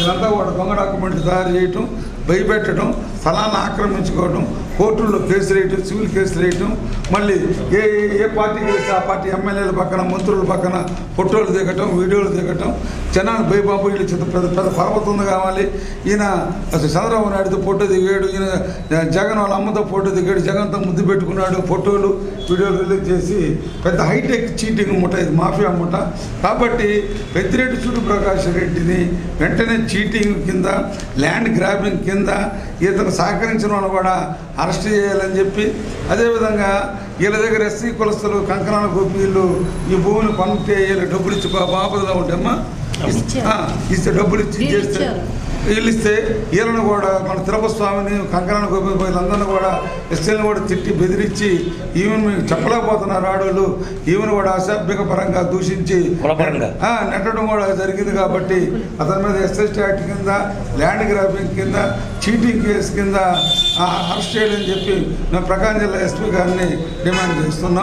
వీళ్ళంతా కూడా దొంగ డాక్యుమెంట్లు తయారు చేయటం భయపెట్టడం స్థలాన్ని ఆక్రమించుకోవడం కోర్టుల్లో కేసులు వేయటం సివిల్ కేసులు వేయటం మళ్ళీ ఏ ఏ- పార్టీకి పార్టీ ఆ పార్టీ ఎమ్మెల్యేల పక్కన మంత్రుల పక్కన ఫోటోలు దిగటం వీడియోలు దిగటం జనాలు భయబాబు వీళ్ళు చిన్న పెద్ద పెద్ద పర్వతం ఉంది కావాలి. ఈయన చంద్రబాబు నాయుడుతో ఫోటో దిగాడు ఈయన జగన్ వాళ్ళ అమ్మతో ఫోటో దిగాడు జగన్తో ముద్దు పెట్టుకున్నాడు ఫోటోలు వీడియోలు రిలీజ్ చేసి పెద్ద హైటెక్ చీటింగ్ ముఠ ఇది మాఫియా ముఠ. కాబట్టి పెద్దిరెడ్డి సూర్యప్రకాష్ రెడ్డిని వెంటనే చీటింగ్ కింద ల్యాండ్ గ్రాబింగ్ కింద ఇతను సహకరించిన వాళ్ళు కూడా అరెస్ట్ చేయాలని చెప్పి అదేవిధంగా వీళ్ళ దగ్గర ఎస్సీ కులస్తులు కంకణాల గోపీలు ఈ భూమిని వీళ్ళు డబ్బులు ఇచ్చి బాపదలో. ఆ, ఇస్తే డబ్బులు ఇచ్చి వీళ్ళు చేస్తే ఇచ్చారు. వీళ్ళు ఇస్తే వీళ్ళని కూడా మన తిరుపతి స్వామిని కంకణాల గోపి వీళ్ళందరినీ కూడా ఎస్సీలను కూడా తిట్టి బెదిరించి ఈవెన్ మీకు చెప్పలేకపోతున్నారు ఆడవాళ్ళు ఈవెన్ కూడా అసభ్యక పరంగా దూషించి నెట్టడం కూడా జరిగింది కాబట్టి అతని మీద ఎస్ఎస్టీ యాక్ట్ కింద ల్యాండ్ గ్రాబింగ్ కింద చీటింగ్ కేసు కింద అరెస్ట్ చేయాలని చెప్పి మేము ప్రకాశం జిల్లా ఎస్పీ గారిని డిమాండ్ చేస్తున్నాం